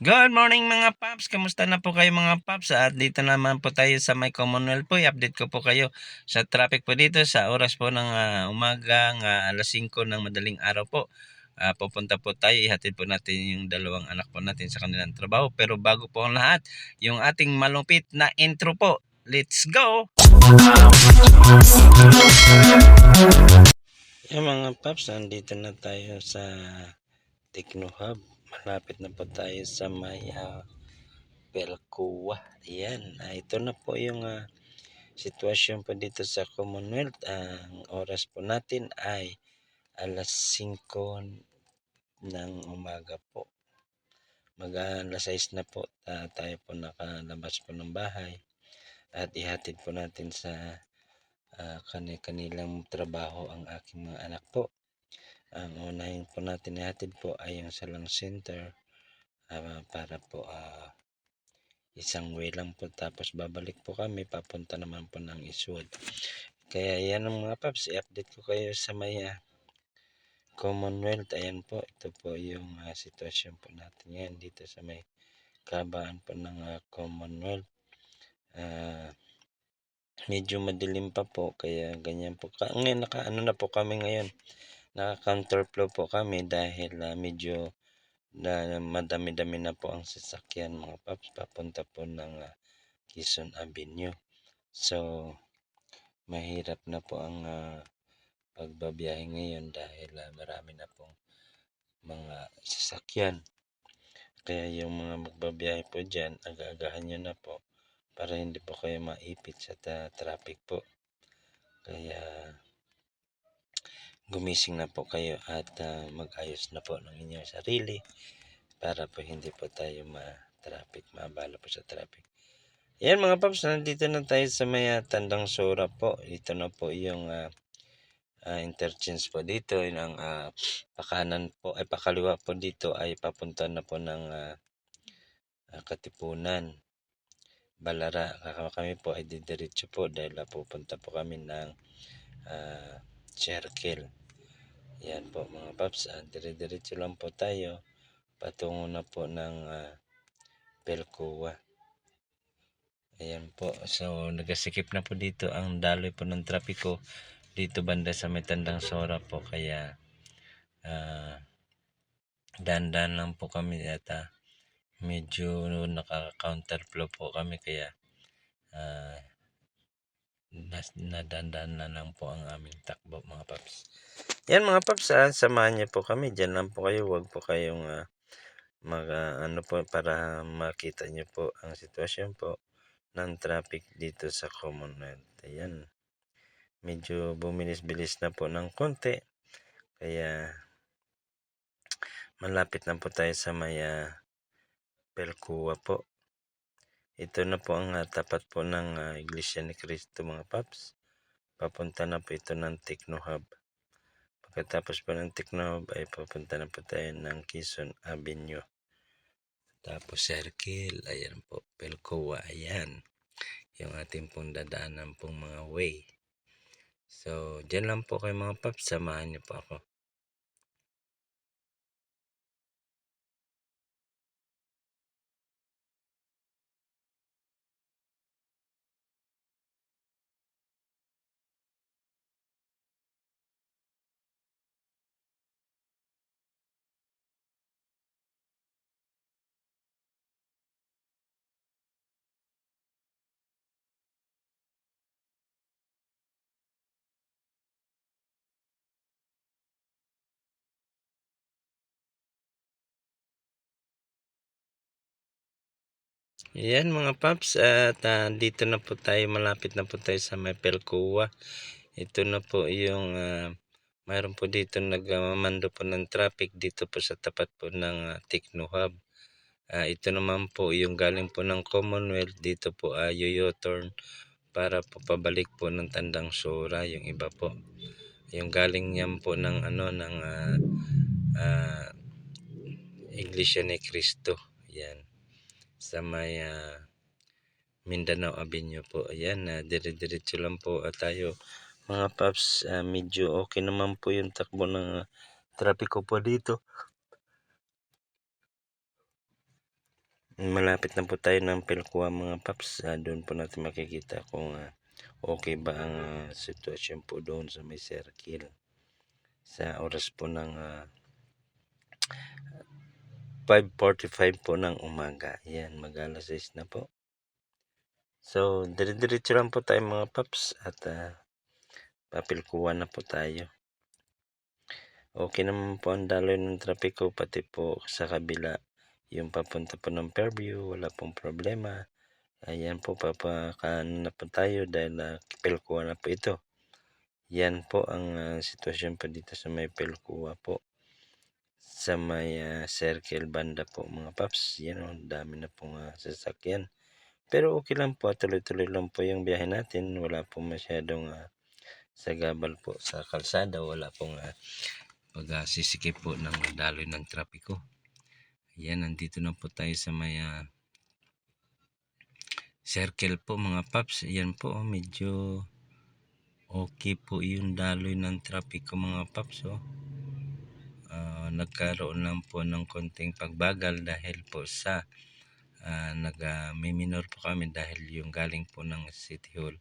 Good morning mga paps. Kamusta na po kayo mga paps? At dito naman po tayo sa may Commonwealth po. I-update ko po kayo sa traffic po dito sa oras po ng ah, umaga ng alas 5 ng madaling araw po. Ah, pupunta po tayo, ihatid po natin yung dalawang anak po natin sa kanilang trabaho. Pero bago po ang lahat, yung ating malupit na intro po. Let's go! Yung mga paps, nandito na tayo sa Techno Hub. Malapit na po tayo sa may uh, Belcoa. Ayan, ah, ito na po yung ah, sitwasyon po dito sa Commonwealth. ang oras po natin ay alas 5 ng umaga po. Mag ah, alas 6 na po ah, tayo po nakalabas po ng bahay at ihatid po natin sa ah, kani kanilang trabaho ang aking mga anak po. Ang unahin po natin ihatid po ay yung Salang Center ah, para po ah, isang way lang po tapos babalik po kami papunta naman po ng Iswood. Kaya yan ang mga paps, i-update ko kayo sa may ah, Commonwealth. Ayan po, ito po yung ah, sitwasyon po natin ngayon dito sa may kabaan po ng ah, Commonwealth. Ah, medyo madilim pa po kaya ganyan po. Ka ngayon naka ano na po kami ngayon. Naka counterflow po kami dahil ah, medyo na madami-dami na po ang sasakyan mga paps papunta po ng ah, Quezon Avenue. So mahirap na po ang ah, pagbabiyahe ngayon dahil ah, marami na pong mga sasakyan. Kaya yung mga magbabiyahe po dyan, aga-agahan nyo na po para hindi po kayo maipit sa ta- traffic po. Kaya gumising na po kayo at ah, mag-ayos na po ng inyong sarili para po hindi po tayo ma-traffic, mabala po sa traffic. Yan mga paps, nandito na tayo sa may ah, Tandang Sora po. Ito na po yung ah, ah, interchange po dito. Yung ang ah, pakanan po, ay pakaliwa po dito ay papunta na po ng ah, ah, Katipunan. Balara, kami po ay didiretso po dahil ah, pupunta po kami ng ah, circle. Yan po mga paps, ah, dire-diretso lang po tayo. Patungo na po ng Belcoa. Ayan po, so nagasikip na po dito ang daloy po ng trapiko dito banda sa may Sora po. Kaya ah dandan lang po kami at ah, medyo naka-counterflow po kami. Kaya ah nas, na lang po ang aming takbo mga paps. Yan mga paps, ah, samahan niyo po kami. Diyan lang po kayo. Huwag po kayong ah, mag ah, ano po para makita niyo po ang sitwasyon po ng traffic dito sa Commonwealth. Ayan. Medyo bumilis-bilis na po ng konti. Kaya malapit na po tayo sa may Pelcua po. Ito na po ang ah, tapat po ng ah, Iglesia ni Cristo mga paps. Papunta na po ito ng Techno Hub. Pagkatapos po ng Techno Hub ay papunta na po tayo ng Quezon Avenue. Tapos circle, ayan po, Pelcoa, ayan. Yung ating pong dadaanan pong mga way. So, dyan lang po kayo mga paps, samahan niyo po ako. Yan mga paps at ah, dito na po tayo malapit na po tayo sa may Pelcoa. Ito na po yung ah, mayroon po dito nagmamando po ng traffic dito po sa tapat po ng ah, Techno Hub. Ah, ito naman po yung galing po ng Commonwealth dito po ay turn para po pabalik po ng Tandang Sora yung iba po. Yung galing niyan po ng ano ng ah, ah, Iglesia ni Cristo. Yan sa may ah, Mindanao Avenue po. Ayan, na dire-diretso lang po ah, tayo. Mga paps, ah, medyo okay naman po yung takbo ng ah, trapiko po dito. malapit na po tayo ng Pelkua mga paps. Ah, doon po natin makikita kung ah, okay ba ang ah, sitwasyon po doon sa may circle. Sa oras po ng ah, 5.45 po ng umaga. Yan, mag-alas 6 na po. So, dire-diretso lang po tayo mga paps at uh, papilkuha na po tayo. Okay naman po ang daloy ng trapiko pati po sa kabila yung papunta po ng Fairview, wala pong problema. Ayan po, papakaano na po tayo dahil uh, pilkuha na po ito. Yan po ang uh, sitwasyon po dito sa may pilkuha po. Sa may uh, circle banda po mga paps. Yan o, dami na pong uh, sasakyan. Pero okay lang po, tuloy-tuloy lang po yung biyahe natin. Wala po masyadong uh, sagabal po sa kalsada. Wala pong uh, pag-sisikip po ng daloy ng trapiko. Yan, nandito na po tayo sa may uh, circle po mga paps. Yan po, oh, medyo okay po yung daloy ng trapiko mga paps. Oh. Nagkaroon lang po ng konting pagbagal dahil po sa uh, nag uh, may minor po kami dahil yung galing po ng City Hall.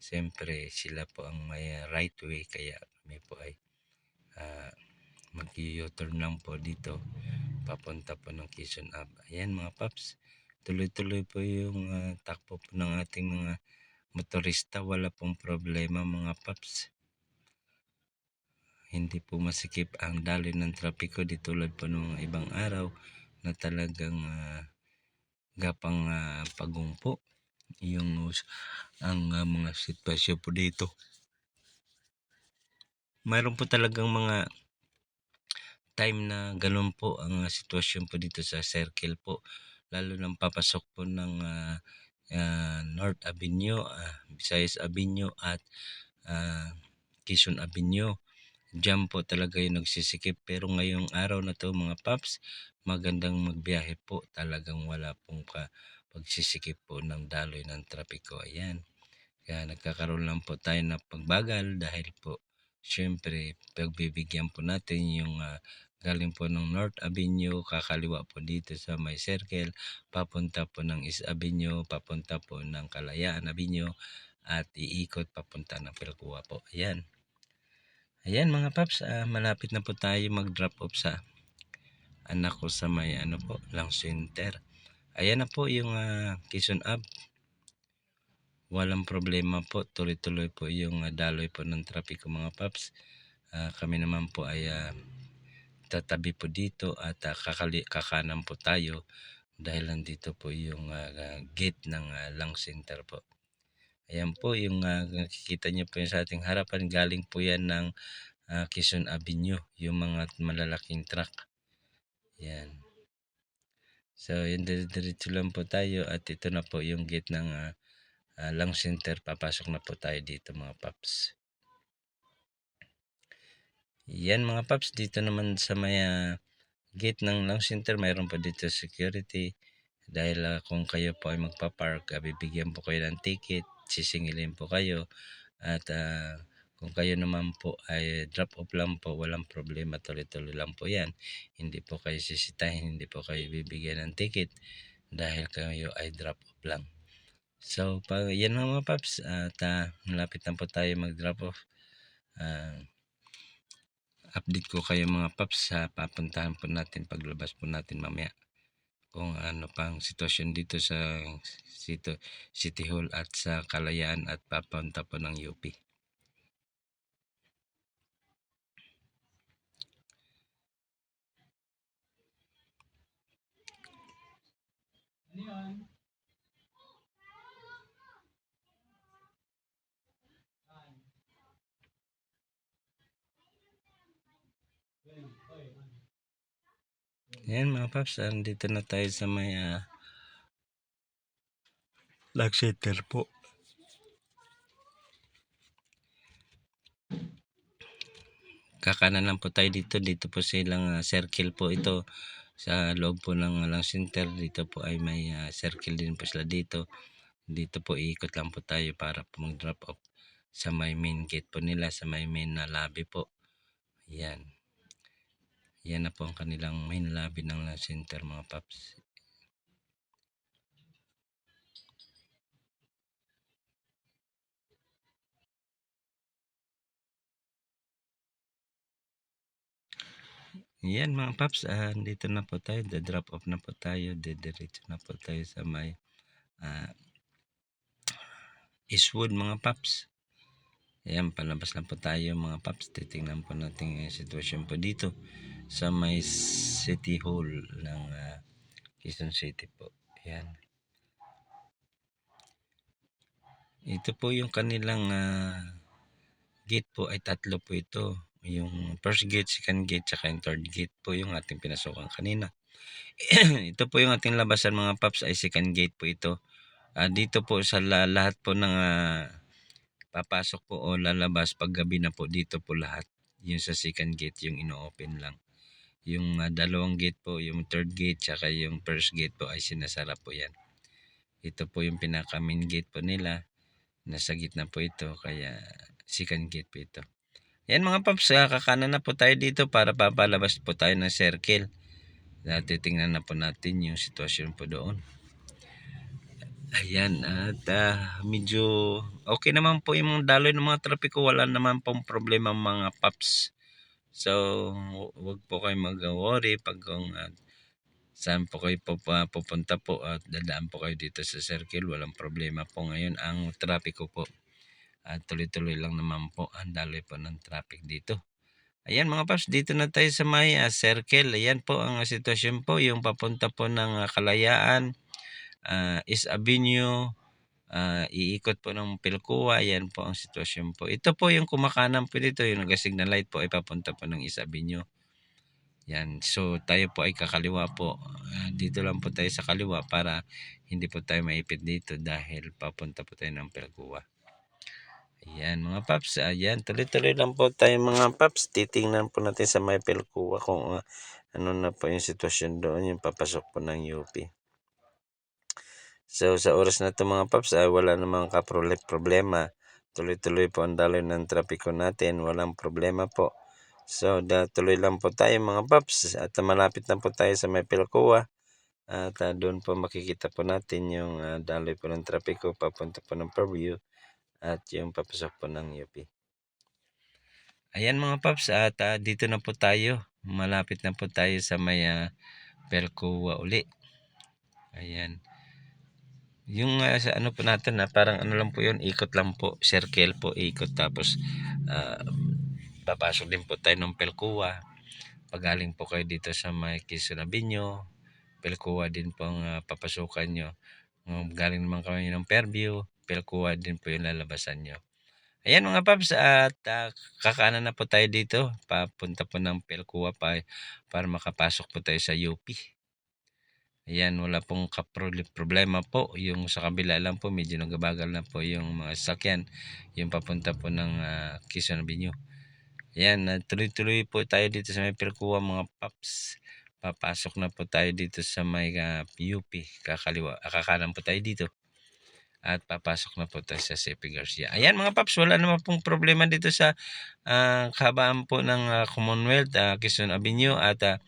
Siyempre sila po ang may right way kaya kami po ay uh, mag-u-turn lang po dito papunta po ng Quezon Ave. Ayan mga paps, tuloy-tuloy po yung uh, takbo po ng ating mga motorista. Wala pong problema mga paps. Hindi po masikip ang daloy ng trapiko di tulad po ng ibang araw na talagang uh, gapang uh, pagumpo yung ang uh, mga sitwasyon po dito. Mayroon po talagang mga time na ganun po ang uh, sitwasyon po dito sa circle po lalo nang papasok po ng uh, uh, North Avenue, uh, Visayas Avenue at uh, Quezon Avenue. Diyan po talaga yung nagsisikip pero ngayong araw na to mga paps magandang magbiyahe po talagang wala pong ka pagsisikip po ng daloy ng trapiko. Ayan. Kaya nagkakaroon lang po tayo ng pagbagal dahil po syempre pagbibigyan po natin yung uh, galing po ng North Avenue, kakaliwa po dito sa may circle, papunta po ng East Avenue, papunta po ng Kalayaan Avenue, at iikot papunta ng Pilcua po. Ayan. Ayan mga paps, uh, malapit na po tayo mag-drop off sa anak ko sa may ano po, lang center. Ayan na po yung uh, Quezon Ave. Walang problema po, tuloy-tuloy po yung uh, daloy po ng trapiko mga paps. Uh, kami naman po ay uh, tatabi po dito at uh, kakali, kakanan po tayo dahil nandito po yung uh, gate ng uh, Lang Center po. Ayan po yung uh, nakikita niyo po yung sa ating harapan galing po yan ng uh, Quezon Avenue yung mga malalaking truck. Yan. So yun diretso lang po tayo at ito na po yung gate ng uh, uh, Lang Center. Papasok na po tayo dito mga paps. Yan mga paps, dito naman sa may uh, gate ng Lang Center, mayroon pa dito security. Dahil uh, kung kayo po ay magpa-park, uh, bibigyan po kayo ng ticket, sisingilin po kayo. At uh, kung kayo naman po ay drop off lang po, walang problema, tuloy-tuloy lang po yan. Hindi po kayo sisitahin, hindi po kayo bibigyan ng ticket dahil kayo ay drop off lang. So, pag, yan mga paps, at uh, malapit na po tayo mag-drop off. Uh, update ko kayo mga paps sa papuntahan po natin paglabas po natin mamaya kung ano pang sitwasyon dito sa City, City Hall at sa Kalayaan at papunta po ng UP. Ano Ayan mga paps, andito na tayo sa may uh, lag center po. Kakanan lang po tayo dito. Dito po silang uh, circle po ito. Sa loob po ng lang center. Dito po ay may uh, circle din po sila dito. Dito po iikot lang po tayo para po mag-drop off sa may main gate po nila. Sa may main na lobby po. Ayan. Yan na po ang kanilang main lobby ng lunch center mga paps. Yan mga paps, ah, uh, dito na po tayo, the drop off na po tayo, didiretso na po tayo sa may uh, Eastwood mga paps. Ayan, palabas na po tayo mga paps, titingnan po natin yung sitwasyon po dito sa may City Hall ng ah, Quezon City po. Ayan. Ito po yung kanilang ah, gate po ay tatlo po ito. Yung first gate, second gate, saka yung third gate po yung ating pinasukan kanina. ito po yung ating labasan mga paps ay second gate po ito. Ah, dito po sa la- lahat po ng ah, papasok po o lalabas pag gabi na po dito po lahat. Yung sa second gate yung ino-open lang. Yung ah, dalawang gate po, yung third gate saka yung first gate po ay sinasara po yan. Ito po yung pinaka main gate po nila. Nasa gitna po ito kaya second gate po ito. Yan mga paps, ah, kakanan na po tayo dito para papalabas po tayo ng circle. Uh, titingnan na po natin yung sitwasyon po doon. Ayan, at ah, medyo okay naman po yung daloy ng mga trapiko. Wala naman pong problema mga paps. So, wag po kayo mag-worry pag kung ah, saan po kayo pa- pupunta po at dadaan po kayo dito sa circle. Walang problema po ngayon ang trapiko po. At tuloy-tuloy lang naman po ang daloy po ng traffic dito. Ayan mga paps, dito na tayo sa may ah, circle. Ayan po ang ah, sitwasyon po, yung papunta po ng ah, Kalayaan, ah, East Avenue, ah, iikot po ng Pilcoa. Ayan po ang sitwasyon po. Ito po yung kumakanan po dito, yung nag-signal light po ay papunta po ng East Avenue. Yan, so tayo po ay kakaliwa po. Ah, dito lang po tayo sa kaliwa para hindi po tayo maipit dito dahil papunta po tayo ng Pilcoa. Ayan mga paps, ayan tuloy-tuloy lang po tayo mga paps. Titingnan po natin sa may Pilcoa kung ah, ano na po yung sitwasyon doon, yung papasok po ng UP. So sa oras na to mga paps, ay wala namang kaprole problema. Tuloy-tuloy po ang daloy ng trapiko natin, walang problema po. So da, tuloy lang po tayo mga paps at malapit na po tayo sa may Pilcoa. At ah, doon po makikita po natin yung ah, daloy po ng trapiko papunta po ng Purview at yung papasok po ng UP. Ayan mga paps, at ah, dito na po tayo. Malapit na po tayo sa may uh, Pelcoa uli. Ayan. Yung ah, sa ano po natin na parang ano lang po yun, ikot lang po, circle po, ikot tapos ah, papasok din po tayo ng Pelcoa. Pagaling po kayo dito sa may Avenue, Pelcoa din po ang ah, papasukan nyo. Galing naman kami ng Fairview, Pelcoa din po yung lalabasan nyo. Ayan mga paps, at ah, kakaanan na po tayo dito. Papunta po ng Pelcoa pa para makapasok po tayo sa UP. Ayan, wala pong problema po. Yung sa kabila lang po, medyo nagabagal na po yung mga sasakyan. Yung papunta po ng ah, Quezon Avenue. Ayan, tuloy-tuloy po tayo dito sa may Pelcoa mga paps. Papasok na po tayo dito sa may ah, UP. Kakaliwa, ah, kakanan po tayo dito at papasok na po tayo sa CP Garcia. Ayan mga paps, wala naman pong problema dito sa uh, kahabaan po ng uh, Commonwealth, uh, Quezon Avenue at uh,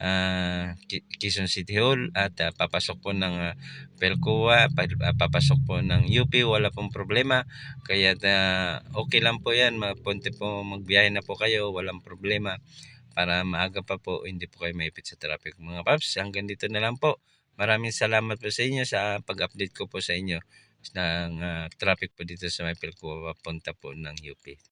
uh, Quezon City Hall at uh, papasok po ng uh, Pelcoa, papasok po ng UP, wala pong problema. Kaya uh, okay lang po yan, mapunti po magbiyahe na po kayo, walang problema para maaga pa po hindi po kayo maipit sa traffic mga paps hanggang dito na lang po maraming salamat po sa inyo sa pag-update ko po sa inyo ng uh, traffic po dito sa may Pilcoa papunta po ng UP.